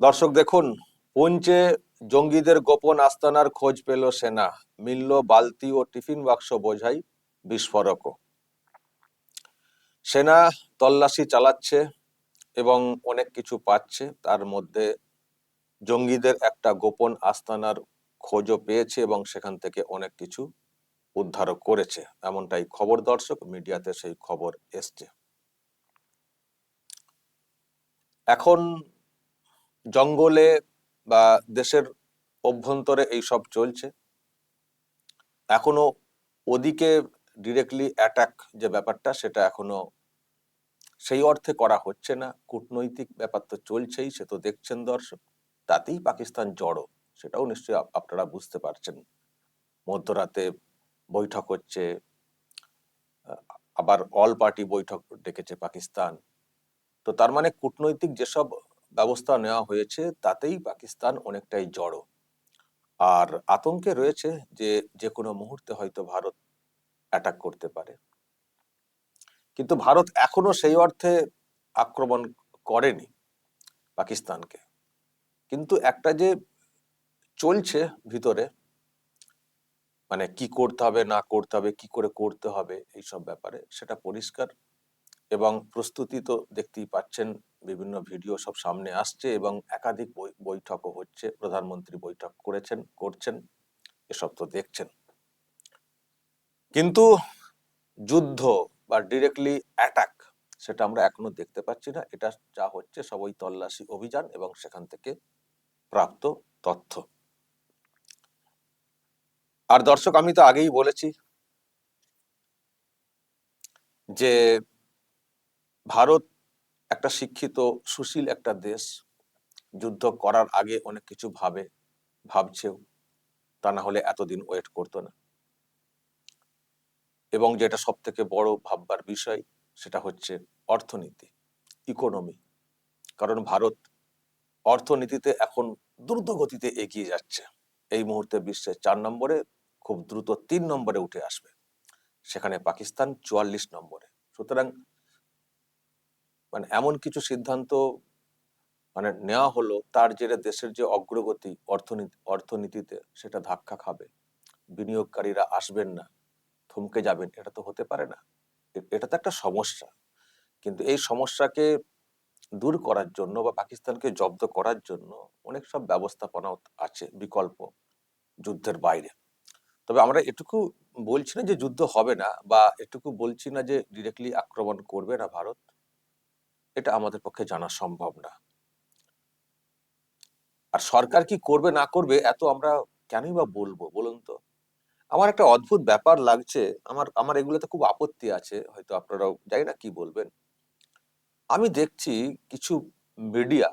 দর্শক, দেখুন পুঞ্চে জঙ্গিদের গোপন আস্তানার খোঁজ পেল সেনা। মিলল বালতি ও টিফিন বাক্স বোঝাই বিস্ফোরকও। সেনা তল্লাশি চালাচ্ছে এবং অনেক কিছু পাচ্ছে। তার মধ্যে জঙ্গিদের একটা গোপন আস্তানার খোঁজও পেয়েছে এবং সেখান থেকে অনেক কিছু উদ্ধারও করেছে। এমনটাই খবর দর্শক, মিডিয়াতে সেই খবর এসছে। এখন জঙ্গলে বা দেশের অভ্যন্তরে এই সব চলছে। এখনও ওদিকে ডিরেক্টলি অ্যাটাক যে ব্যাপারটা সেটা এখনও সেই অর্থে করা হচ্ছে না। কূটনৈতিক ব্যাপার তো চলছেই, সে তো দেখছেন দর্শক। তাতেই পাকিস্তান জড়ো, সেটাও নিশ্চয়ই আপনারা বুঝতে পারছেন। মধ্যরাতে বৈঠক হচ্ছে আবার অল পার্টি বৈঠক ডেকেছে পাকিস্তান। তো তার মানে কূটনৈতিক যেসব ব্যবস্থা নেওয়া হয়েছে, তাতেই পাকিস্তান অনেকটাই জড়ো। আর আতঙ্কে রয়েছে যে যে কোনো মুহূর্তে হয়তো ভারত অ্যাটাক করতে পারে। কিন্তু ভারত এখনও সেই অর্থে আক্রমণ করেনি পাকিস্তানকে। কিন্তু একটা যে চলছে ভিতরে মানে কি করতে হবে, না করতে হবে, কি করে করতে হবে, এইসব ব্যাপারে সেটা পরিষ্কার এবং প্রস্তুতি তো দেখতেই পাচ্ছেন বিভিন্ন ভিডিও সব সামনে আসছে এবং একাধিক বৈঠকও হচ্ছে। প্রধানমন্ত্রী বৈঠক করেছেন, করছেন, এসব তো দেখছেন। কিন্তু যুদ্ধ বা ডিরেক্টলি অ্যাটাক সেটা আমরা এখনও দেখতে পাচ্ছি না। এটা যা হচ্ছে সবই তল্লাশি অভিযান এবং সেখান থেকে প্রাপ্ত তথ্য। আর দর্শক, আমি তো আগেই বলেছি যে ভারত একটা শিক্ষিত, সুশীল একটা দেশ। যুদ্ধ করার আগে অনেক কিছু ভাবে, ভাবছেও। তা না হলে এতদিন ওয়েট করতো না। এবং যেটা সব থেকে বড় ভাববার বিষয়, সেটা হচ্ছে অর্থনীতি ইকোনমি কারণ ভারত অর্থনীতিতে এখন দ্রুত গতিতে এগিয়ে যাচ্ছে। এই মুহূর্তে বিশ্বের চার নম্বরে, খুব দ্রুত তিন নম্বরে উঠে আসবে। সেখানে পাকিস্তান চুয়াল্লিশ নম্বরে। সুতরাং মানে এমন কিছু সিদ্ধান্ত মানে নেওয়া হলো, তার জেরে দেশের যে অগ্রগতি অর্থনীতি, অর্থনীতিতে সেটা ধাক্কা খাবে। বিনিয়োগকারীরা আসবেন না, থমকে যাবেন, এটা তো হতে পারে না। এটা তো একটা সমস্যা। কিন্তু এই সমস্যাকে দূর করার জন্য বা পাকিস্তানকে জব্দ করার জন্য অনেক সব ব্যবস্থাপনা আছে, বিকল্প যুদ্ধের বাইরে। তবে আমরা এটুকু বলছি না যে যুদ্ধ হবে না বা এটুকু বলছি না যে ডিরেক্টলি আক্রমণ করবে না ভারত। এটা আমাদের পক্ষে জানা সম্ভব না। আর সরকার কি করবে, না করবে, এত আমরা কেনই বা বলব, বলুন তো? আমার একটা অদ্ভুত ব্যাপার লাগছে, আমার আমার এগুলোতে খুব আপত্তি আছে, হয়তো আপনারাও জানি না কি বলবেন। আমি দেখছি কিছু মিডিয়া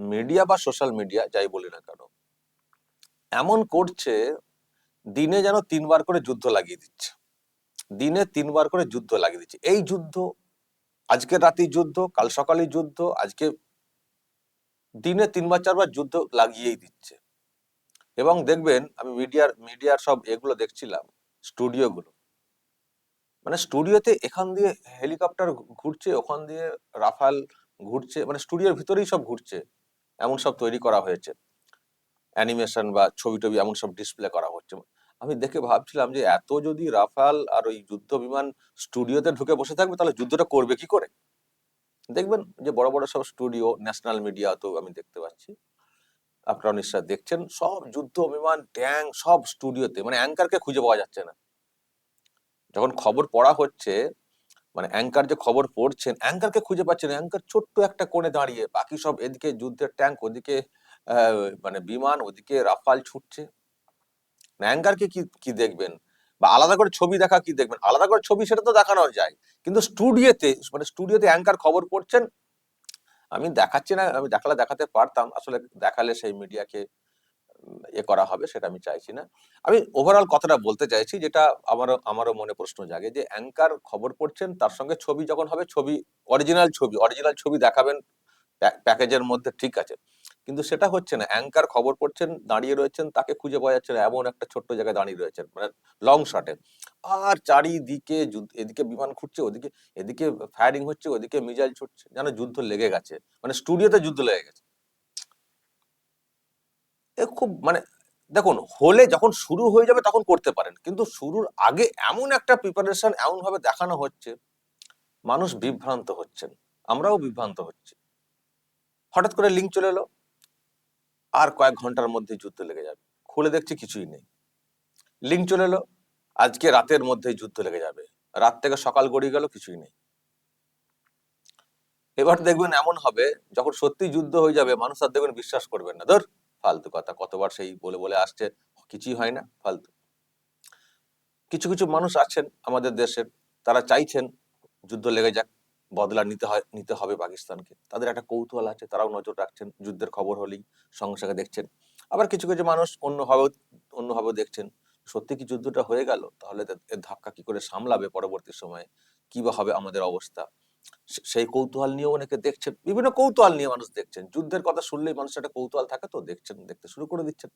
মিডিয়া বা সোশ্যাল মিডিয়া, যাই বলি না কেন, এমন করছে, দিনে যেন তিনবার করে যুদ্ধ লাগিয়ে দিচ্ছে। দিনে তিনবার করে যুদ্ধ লাগিয়ে দিচ্ছে। এই যুদ্ধ আজকে রাতে যুদ্ধ, কাল সকালে যুদ্ধ, আজকে দিনে তিনবার, চারবার যুদ্ধ লাগিয়েই দিচ্ছে। এবং দেখবেন, আমি মিডিয়ার মিডিয়ার সব এগুলো দেখছিলাম স্টুডিওগুলো মানে স্টুডিওতে এখান দিয়ে হেলিকপ্টার ঘুরছে, ওখান দিয়ে রাফাল ঘুরছে মানে স্টুডিওর ভিতরেই সব ঘুরছে, এমন সব তৈরি করা হয়েছে। অ্যানিমেশন বা ছবি টবি এমন সব ডিসপ্লে করা হচ্ছে। আমি দেখে ভাবছিলাম যে এত যদি রাফাল আর ওই যুদ্ধ বিমান স্টুডিওতে ঢুকে বসে থাকবে, তাহলে যুদ্ধটা করবে কি করে? দেখবেন যে বড় বড় সব স্টুডিও, ন্যাশনাল মিডিয়া তো আমি দেখতে পাচ্ছি। আপনারা নিশ্চয় দেখছেন, সব যুদ্ধ বিমান ট্যাঙ্ক সব স্টুডিওতে মানে অ্যাঙ্কারকে খুঁজে পাওয়া যাচ্ছে না। যখন খবর পড়া হচ্ছে মানে অ্যাঙ্কার যে খবর পড়ছেন, অ্যাঙ্কারকে খুঁজে পাচ্ছেন অ্যাঙ্কার ছোট্ট একটা কোণে দাঁড়িয়ে, বাকি সব এদিকে যুদ্ধের ট্যাঙ্ক, ওদিকে মানে বিমান, ওদিকে রাফাল ছুটছে। অ্যাঙ্কারকে কি কি দেখবেন? বা আলাদা করে ছবি দেখা কি দেখবেন? আলাদা করে ছবি সেটা তো দেখানো যায়। কিন্তু স্টুডিওতে মানে স্টুডিওতে অ্যাঙ্কার খবর পড়ছেন, আমি দেখাচ্ছি না, আমি দেখালে দেখাতে পারতাম, আসলে দেখালে সেই মিডিয়াকে এ করা হবে সেটা আমি চাইছি না। আমি ওভারঅল কথাটা বলতে চাইছি, যেটা আমারও আমারও মনে প্রশ্ন জাগে যে অ্যাঙ্কার খবর পড়ছেন, তার সঙ্গে ছবি যখন হবে, ছবি অরিজিনাল ছবি অরিজিনাল ছবি দেখাবেন প্যাকেজের মধ্যে ঠিক আছে। কিন্তু সেটা হচ্ছে না। অ্যাঙ্কার খবর পড়ছেন, দাঁড়িয়ে রয়েছেন, তাকে খুঁজে পাওয়া যাচ্ছে না। এমন একটা ছোট্ট জায়গায় দাঁড়িয়ে রয়েছেন মানে লং শটে আর চারিদিকে এদিকে বিমান ঘুরছে ওদিকে, এদিকে ফায়ারিং হচ্ছে, ওদিকে মিজাইল ছুটছে। যেন যুদ্ধ লেগে গেছে। মানে স্টুডিওতে যুদ্ধ লেগে গেছে। এ খুব মানে দেখুন, হলে যখন শুরু হয়ে যাবে তখন করতে পারেন। কিন্তু শুরুর আগে এমন একটা প্রিপারেশন এমন ভাবে দেখানো হচ্ছে, মানুষ বিভ্রান্ত হচ্ছেন। আমরাও বিভ্রান্ত হচ্ছি। হঠাৎ করে লিঙ্ক চলে এলো। আর কয়েক ঘণ্টার মধ্যে যুদ্ধ লেগে যাবে। খুলে দেখছি কিছুই নেই। লিঙ্ক চলে এলো, আজকে রাতের মধ্যেই যুদ্ধ লেগে যাবে। রাত থেকে সকাল গড়িয়ে গেল, কিছুই নেই। এবার দেখবেন এমন হবে, যখন সত্যি যুদ্ধ হয়ে যাবে, মানুষ আর দেখবেন বিশ্বাস করবেন না। ধর, ফালতু কথা, কতবার সেই বলে বলে আসছে, কিছুই হয় না, ফালতু। কিছু কিছু মানুষ আছেন আমাদের দেশের, তারা চাইছেন যুদ্ধ লেগে যাক। বদলা নিতে হয়, নিতে হবে পাকিস্তানকে। তাদের একটা কৌতূহল আছে, তারাও নজর রাখছেন, যুদ্ধের খবর হলেই সঙ্গে সঙ্গে দেখছেন। আবার কিছু কিছু মানুষ অন্যভাবে অন্যভাবে দেখছেন, সত্যি কি যুদ্ধটা হয়ে গেল? তাহলে এর ধাক্কা কি করে সামলাবে পরবর্তী সময়ে? কি বা হবে আমাদের অবস্থা? সেই কৌতূহল নিয়ে অনেকে দেখছেন, বিভিন্ন কৌতূহল নিয়ে মানুষ দেখছেন। যুদ্ধের কথা শুনলেই মানুষের একটা কৌতূহল থাকে তো, দেখছেন, দেখতে শুরু করে দিচ্ছেন।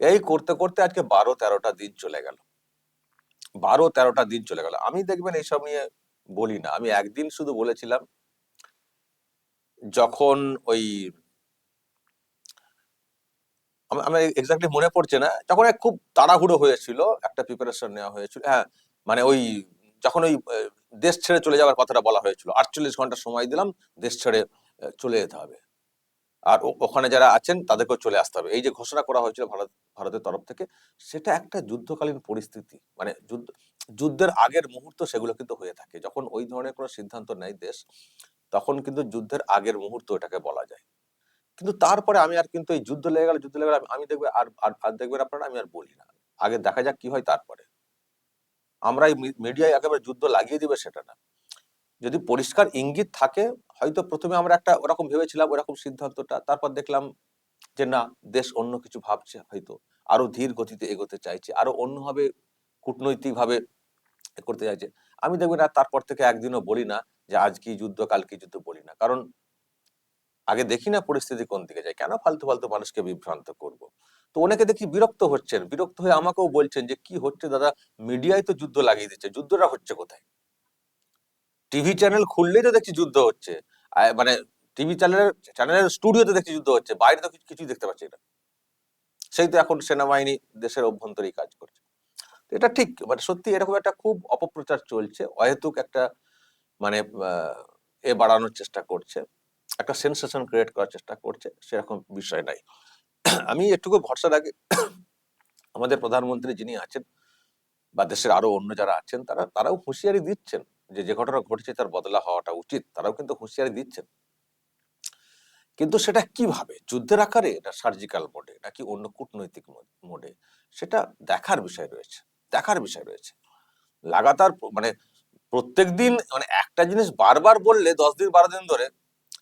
এই করতে করতে আজকে বারো তেরোটা দিন চলে গেল। বারো তেরোটা দিন চলে গেল। আমি দেখবেন এইসব নিয়ে বলি না। আমি একদিন শুধু বলেছিলাম, যখন ওই আমি- আমার এক্স্যাক্টলি মনে পড়ছে না, যখন এক খুব তাড়াহুড়ো হয়েছিল, একটা প্রিপারেশন নেওয়া হয়েছিল হ্যাঁ মানে ওই যখন ওই দেশ ছেড়ে চলে যাওয়ার কথাটা বলা হয়েছিল, আটচল্লিশ ঘণ্টা সময় দিলাম, দেশ ছেড়ে চলে যেতে হবে। আর ওখানে যারা আছেন, তাদেরকেও চলে আসতে হবে। এই যে ঘোষণা করা হয়েছিল ভারত, ভারতের তরফ থেকে, সেটা একটা যুদ্ধকালীন পরিস্থিতি মানে যুদ্ধ যুদ্ধের আগের মুহূর্ত সেগুলো কিন্তু হয়ে থাকে। যখন ওই ধরনের কোনো সিদ্ধান্ত নেয় দেশ, তখন কিন্তু যুদ্ধের আগের মুহূর্ত এটাকে বলা যায়। কিন্তু তারপরে আমি আর কিন্তু এই যুদ্ধ লেগে গেল, যুদ্ধ লেগে গেল আমি দেখবে আর, আর- দেখবেন আপনারা, আমি আর বলি না। আগে দেখা যাক কি হয় তারপরে। আমরা এই মিডিয়ায় একেবারে যুদ্ধ লাগিয়ে দিবে সেটা না। যদি পরিষ্কার ইঙ্গিত থাকে, হয়তো প্রথমে আমরা একটা ওরকম ভেবেছিলাম, ওরকম সিদ্ধান্তটা, তারপর দেখলাম যে না, দেশ অন্য কিছু ভাবছে হয়তো। আরও ধীর গতিতে এগোতে চাইছে। আরও অন্যভাবে কূটনৈতিক ভাবে করতে চাইছে। আমি দেখবেন আর তারপর থেকে একদিনও বলি না যে আজ কি যুদ্ধ, কাল কি যুদ্ধ বলি না। কারণ আগে দেখি না পরিস্থিতি কোন দিকে যায়। কেন ফালতু ফালতু মানুষকে বিভ্রান্ত করব? তো অনেকে দেখি বিরক্ত হচ্ছেন। বিরক্ত হয়ে আমাকেও বলছেন যে, কি হচ্ছে দাদা? মিডিয়ায় তো যুদ্ধ লাগিয়ে দিচ্ছে। যুদ্ধটা হচ্ছে কোথায়? টিভি চ্যানেল খুললেই তো দেখছি যুদ্ধ হচ্ছে। মানে টিভি চ্যানেলের চ্যানেলের স্টুডিওতে দেখছি যুদ্ধ হচ্ছে। বাইরে তো কিছুই দেখতে পাচ্ছি না। সেই তো এখন সেনাবাহিনী, দেশের অভ্যন্তরেই কাজ করছে। এটা ঠিক মানে সত্যি এরকম একটা খুব অপপ্রচার চলছে। অহেতুক একটা মানে এ বাড়ানোর চেষ্টা করছে, একটা সেন্সেশন ক্রিয়েট করার চেষ্টা করছে, সেরকম বিষয় নাই। আমি একটুকু ভরসা রাখি, আমাদের প্রধানমন্ত্রী যিনি আছেন, বা দেশের আরও অন্য যারা আছেন, তারা, তারাও হুঁশিয়ারি দিচ্ছেন যে যে ঘটনা ঘটেছে তার বদলা হওয়াটা উচিত, তারাও কিন্তু হুঁশিয়ারি দিচ্ছেন। কিন্তু সেটা কীভাবে? যুদ্ধের আকারে না সার্জিক্যাল মোডে, নাকি অন্য কূটনৈতিক মোডে? সেটা দেখার বিষয় রয়েছে। দেখার বিষয় রয়েছে। লাগাতার মানে প্রত্যেক দিন মানে একটা জিনিস বারবার বললে দশ দিন, বারো দিন ধরে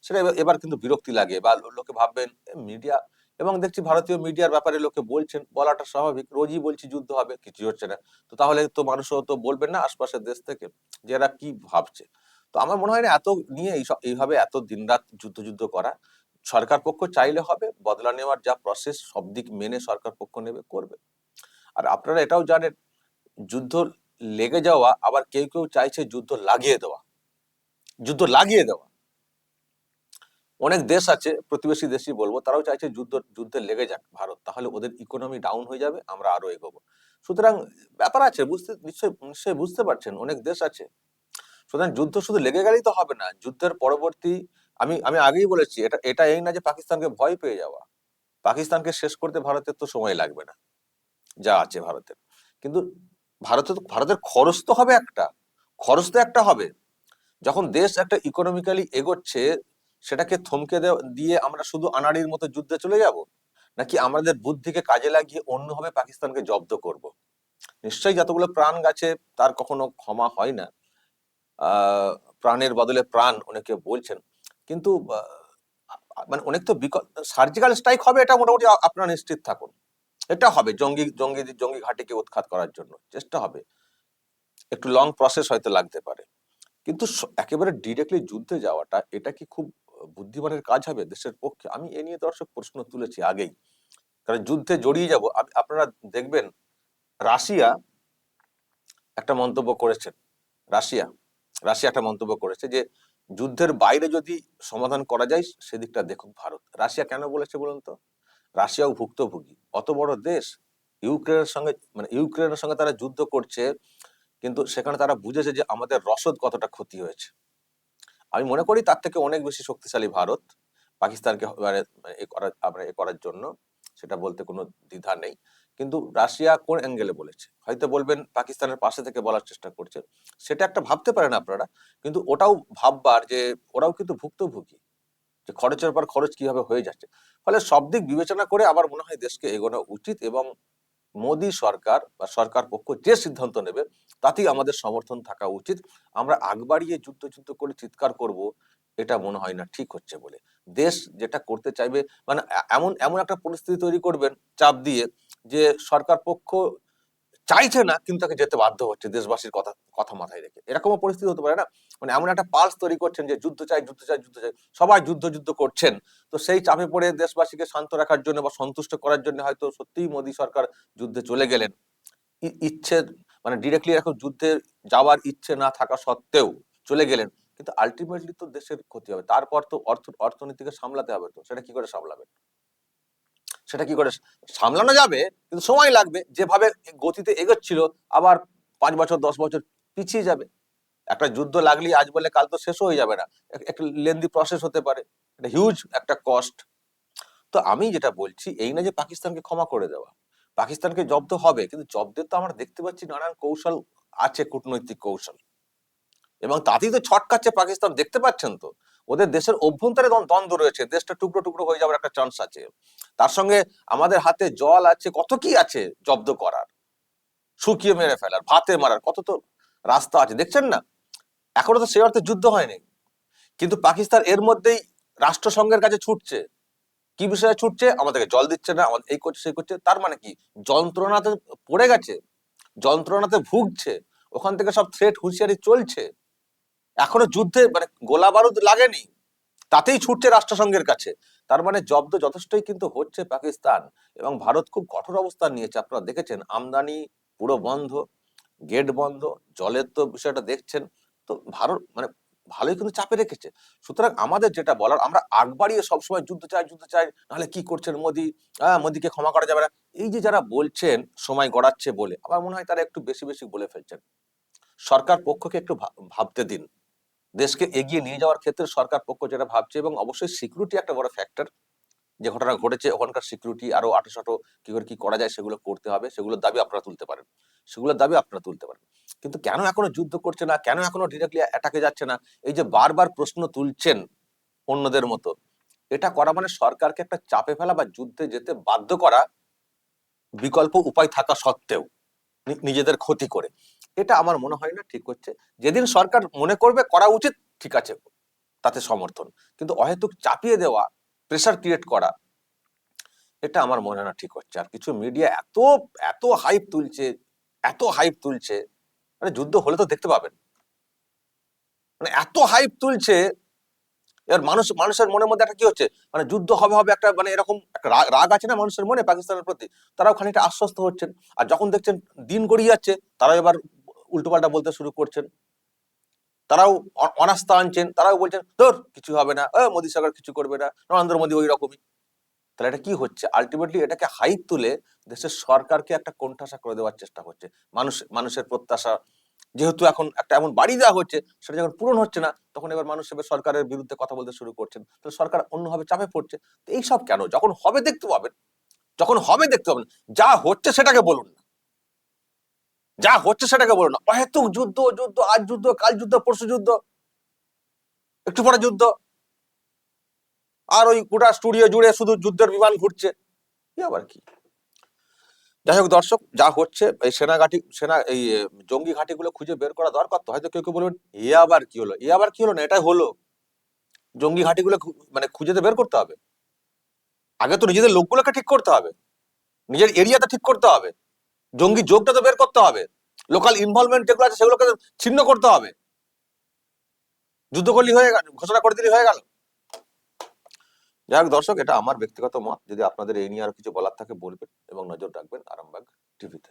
সেটা এবার- কিন্তু বিরক্তি লাগে বা লোকে ভাববেন মিডিয়া এবং দেখছি ভারতীয় মিডিয়ার ব্যাপারে লোকে বলছেন, বলাটা স্বাভাবিক, রোজই বলছি যুদ্ধ হবে কিছু হচ্ছে না। তো তাহলে তো মানুষও তো বলবেন না আশপাশের দেশ থেকে যে এরা কি ভাবছে। তো আমার মনে হয় না এত নিয়ে এইভাবে এত দিনরাত যুদ্ধ যুদ্ধ করা। সরকার পক্ষ চাইলে হবে, বদলা নেওয়ার যা প্রসেস সব দিক মেনে সরকার পক্ষ নেবে, করবে। আর আপনারা এটাও জানেন যুদ্ধ লেগে যাওয়া, আবার কেউ কেউ চাইছে যুদ্ধ লাগিয়ে দেওয়া। যুদ্ধ লাগিয়ে দেওয়া। অনেক দেশ আছে, প্রতিবেশী দেশই বলব, তারাও চাইছে যুদ্ধ, যুদ্ধে লেগে যাক ভারত। তাহলে ওদের ইকোনমি ডাউন হয়ে যাবে, আমরা আরও এগোবো। সুতরাং ব্যাপার আছে, বুঝতে, নিশ্চয়ই নিশ্চয়ই বুঝতে পারছেন, অনেক দেশ আছে। সুতরাং যুদ্ধ শুধু লেগে গেলেই তো হবে না, যুদ্ধের পরবর্তী, আমি আমি আগেই বলেছি, এটা এটা এই না যে পাকিস্তানকে ভয় পেয়ে যাওয়া। পাকিস্তানকে শেষ করতে ভারতের তো সময় লাগবে না, যা আছে ভারতের। কিন্তু ভারতের তো- ভারতের খরচ তো হবে একটা। খরচ তো একটা হবে। যখন দেশ একটা ইকোনমিক্যালি এগোচ্ছে, সেটাকে থমকে দিয়ে আমরা শুধু আনাড়ির মতো যুদ্ধে চলে যাব? নাকি আমাদের বুদ্ধিকে কাজে লাগিয়ে অন্যভাবে পাকিস্তানকে জব্দ করব? নিশ্চয়ই যতগুলো প্রাণ গেছে, তার কখনো ক্ষমা হয় না। প্রাণের বদলে প্রাণ অনেকে বলছেন। কিন্তু মানে অনেক তো সার্জিক্যাল স্ট্রাইক হবে এটা মোটামুটি আপনারা নিশ্চিত থাকুন। এটা হবে জঙ্গি জঙ্গি জঙ্গি ঘাটিকে উৎখাত করার জন্য, চেষ্টা হবে। একটু লং প্রসেস হয়তো লাগতে পারে। কিন্তু একেবারে ডিরেক্টলি যুদ্ধে যাওয়াটা, এটা কি খুব বুদ্ধিমানের কাজ হবে দেশের পক্ষে? আমি এ নিয়ে দর্শক প্রশ্ন তুলেছি আগেই। কারণ যুদ্ধে জড়িয়ে যাব আপনারা দেখবেন রাশিয়া একটা মন্তব্য করেছেন। রাশিয়া রাশিয়া একটা মন্তব্য করেছে যে, যুদ্ধের বাইরে যদি সমাধান করা যায়, সেদিকটা দেখুক ভারত। রাশিয়া কেন বলেছে বলুন তো? রাশিয়াও ভুক্তভোগী। অত বড় দেশ, ইউক্রেনের সঙ্গে মানে ইউক্রেনের সঙ্গে তারা যুদ্ধ করছে, কিন্তু সেখানে তারা বুঝেছে যে আমাদের রসদ কতটা ক্ষতি হয়েছে। আমি মনে করি তার থেকে অনেক বেশি শক্তিশালী ভারত, পাকিস্তানকে মানে করার আমরা এ করার জন্য, সেটা বলতে কোনো দ্বিধা নেই। কিন্তু রাশিয়া কোন অ্যাঙ্গেলে বলেছে? হয়তো বলবেন পাকিস্তানের পাশে থেকে বলার চেষ্টা করছে। সেটা একটা ভাবতে পারেন আপনারা, কিন্তু ওটাও ভাববার যে ওরাও কিন্তু ভুক্তভোগী। যে খরচের পর খরচ কীভাবে হয়ে যাচ্ছে। ফলে সব দিক বিবেচনা করে আমার মনে হয় দেশকে এগোনো উচিত এবং মোদী সরকার বা সরকার পক্ষ যে সিদ্ধান্ত নেবে, তাতেই আমাদের সমর্থন থাকা উচিত। আমরা আগ বাড়িয়ে যুদ্ধ যুদ্ধ করে চিৎকার করব, এটা মনে হয় না ঠিক হচ্ছে বলে। দেশ যেটা করতে চাইবে মানে এমন এমন একটা পরিস্থিতি তৈরি করবেন চাপ দিয়ে যে সরকার পক্ষ চাইছে না, কিন্তু তাকে যেতে বাধ্য হচ্ছে, দেশবাসীর কথা কথা মাথায় রেখে। এরকমও পরিস্থিতি হতে পারে না? মানে এমন একটা পালস তৈরি করছেন যে যুদ্ধ চাই যুদ্ধ চাই যুদ্ধ চাই, সবাই যুদ্ধ যুদ্ধ করছেন। তো সেই চাপে পড়ে দেশবাসীকে শান্ত রাখার জন্য বা সন্তুষ্ট করার জন্য হয়তো সত্যিই মোদী সরকার যুদ্ধে চলে গেলেন। ইচ্ছে মানে ডিরেক্টলি এখন যুদ্ধে যাওয়ার ইচ্ছে না থাকা সত্ত্বেও চলে গেলেন। কিন্তু আলটিমেটলি তো দেশের ক্ষতি হবে। তারপর তো অর্থ, অর্থনীতিকে সামলাতে হবে তো। সেটা কি করে সামলাবেন? সেটা কি করে? সামলানো যাবে, কিন্তু সময় লাগবে। যেভাবে গতিতে এগোচ্ছিল, আবার পাঁচ বছর, দশ বছর পিছিয়ে যাবে। একটা যুদ্ধ লাগলেই আজ বলে কাল তো শেষ হয়ে যাবে না। এক- একটা লেন্দি প্রসেস হতে পারে। একটা হিউজ একটা কস্ট তো আমি যেটা বলছি, এই না যে পাকিস্তানকে ক্ষমা করে দেওয়া। পাকিস্তানকে জব্দ হবে, কিন্তু জব্দের তো আমরা দেখতে পাচ্ছি নানান কৌশল আছে, কূটনৈতিক কৌশল। এবং তাতেই তো ছটকাচ্ছে পাকিস্তান, দেখতে পাচ্ছেন তো। ওদের দেশের অভ্যন্তরে দ্বন্দ্ব রয়েছে, দেশটা টুকরো টুকরো হয়ে যাওয়ার একটা চান্স আছে। তার সঙ্গে আমাদের হাতে জল আছে, কত কি আছে জব্দ করার, শুকিয়ে মেরে ফেলার, ভাতে মারার, কত তো রাস্তা আছে, দেখছেন না? এখনও তো সে অর্থে যুদ্ধ হয়নি। কিন্তু পাকিস্তান এর মধ্যেই রাষ্ট্রসংঘের কাছে ছুটছে। কি বিষয়ে ছুটছে? আমাদেরকে জল দিচ্ছে না, আমাদের এই করছে, সেই করছে, তার মানে কি? যন্ত্রণাতে পড়ে গেছে, যন্ত্রণাতে ভুগছে, ওখান থেকে সব থ্রেট হুঁশিয়ারি চলছে। এখনও যুদ্ধে মানে গোলা বারুদ লাগেনি, তাতেই ছুটছে রাষ্ট্রসংঘের কাছে। তার মানে জব্দ যথেষ্টই কিন্তু হচ্ছে পাকিস্তান এবং ভারত খুব কঠোর অবস্থান নিয়েছে। আপনারা দেখেছেন আমদানি পুরো বন্ধ, গেট বন্ধ, জলের তো বিষয়টা দেখছেন। তো ভারত মানে ভালোই কিন্তু চাপে রেখেছে। সুতরাং আমাদের যেটা বলার, আমরা আগ বাড়িয়ে সবসময় যুদ্ধ চাই যুদ্ধ চাই, নাহলে কি করছেন মোদি? হ্যাঁ মোদিকে ক্ষমা করা যাবে না। এই যে যারা বলছেন, সময় গড়াচ্ছে বলে, আমার মনে হয় তারা একটু বেশি বেশি বলে ফেলছেন। সরকার পক্ষকে একটু ভাব- ভাবতে দিন। দেশকে এগিয়ে নিয়ে যাওয়ার ক্ষেত্রে সরকার পক্ষ যেটা ভাবছে এবং অবশ্যই সিকিউরিটি একটা বড় ফ্যাক্টর যে ঘটনা ঘটেছে, ওখানকার সিকিউরিটি আরও আটোশাটো কি করে কি করা যায় সেগুলো করতে হবে, সেগুলোর দাবি আপনারা তুলতে পারেন। সেগুলোর দাবি আপনারা তুলতে পারেন। কিন্তু কেন এখনও যুদ্ধ করছে না? কেন এখনও ডিরেক্টলি অ্যাটাকে যাচ্ছে না? এই যে বারবার প্রশ্ন তুলছেন অন্যদের মতো, এটা করা মানে সরকারকে একটা চাপে ফেলা বা যুদ্ধে যেতে বাধ্য করা বিকল্প উপায় থাকা সত্ত্বেও নিজেদের ক্ষতি করে। এটা আমার মনে হয় না ঠিক হচ্ছে। যেদিন সরকার মনে করবে করা উচিত, ঠিক আছে, তাতে সমর্থন। কিন্তু অহেতুক চাপিয়ে দেওয়া প্রেশার ক্রিয়েট করা, এটা আমার মনে হয় না ঠিক হচ্ছে। আর কিছু মিডিয়া এত এত হাইপ তুলছে, এত হাইপ তুলছে মানে যুদ্ধ হলে তো দেখতে পাবেন। মানে এত হাইপ তুলছে, এবার মানুষ, মানুষের মনের মধ্যে একটা কি হচ্ছে মানে যুদ্ধ হবে হবে একটা মানে এরকম একটা রাগ আছে না মানুষের মনে, পাকিস্তানের প্রতি? তারাও খানিকটা আশ্বস্ত হচ্ছেন। আর যখন দেখছেন দিন গড়িয়ে যাচ্ছে, তারাও এবার উল্টোপাল্টা বলতে শুরু করছেন। তারাও অনাস্থা আনছেন। তারাও বলছেন তোর কিছু হবে না। মোদী সরকার কিছু করবে না। নরেন্দ্র মোদী ওই রকমই। তাহলে এটা কি হচ্ছে? আলটিমেটলি এটাকে হাইপ তুলে দেশের সরকারকে একটা কোণঠাসা করে দেওয়ার চেষ্টা হচ্ছে। মানুষ, মানুষের প্রত্যাশা। যেহেতু এখন একটা এমন বাড়ি দেওয়া হচ্ছে, সেটা যখন পূরণ হচ্ছে না, তখন এবার মানুষ এবার সরকারের বিরুদ্ধে কথা বলতে শুরু করছেন। তাহলে সরকার অন্যভাবে চাপে পড়ছে। তো এইসব কেন? যখন হবে দেখতে পাবেন। যখন হবে দেখতে পাবেন। যা হচ্ছে সেটাকে বলুন। যা হচ্ছে সেটাকে বলুন না। অহেতুক যুদ্ধ যুদ্ধ, আজ যুদ্ধ, কাল যুদ্ধ, পরশু যুদ্ধ, একটু পরে যুদ্ধ। আর ওই গোটা স্টুডিও জুড়ে শুধু যুদ্ধের বিমান ঘুরছে। আবার কি? যাই হোক দর্শক, যা হচ্ছে, এই সেনা ঘাঁটি, সেনা, এই জঙ্গি ঘাঁটিগুলো খুঁজে বের করা দরকার তো। হয়তো কেউ কেউ বলবেন, এ আবার কি হলো? এ আবার কি হলো না? এটাই হলো। জঙ্গি ঘাঁটিগুলো মানে খুঁজে তো বের করতে হবে। আগে তো নিজেদের লোকগুলোকে ঠিক করতে হবে। নিজের এরিয়াটা ঠিক করতে হবে। জঙ্গি যোগটা তো বের করতে হবে। লোকাল ইনভলভমেন্ট যেগুলো আছে, সেগুলোকে ছিন্ন করতে হবে। যুদ্ধ করলি হয়ে গেল, ঘোষণা করে দিলি হয়ে গেল। যাই হোক দর্শক, এটা আমার ব্যক্তিগত মত। যদি আপনাদের এই নিয়ে আরও কিছু বলার থাকে, বলবেন এবং নজর রাখবেন আরামবাগ টিভিতে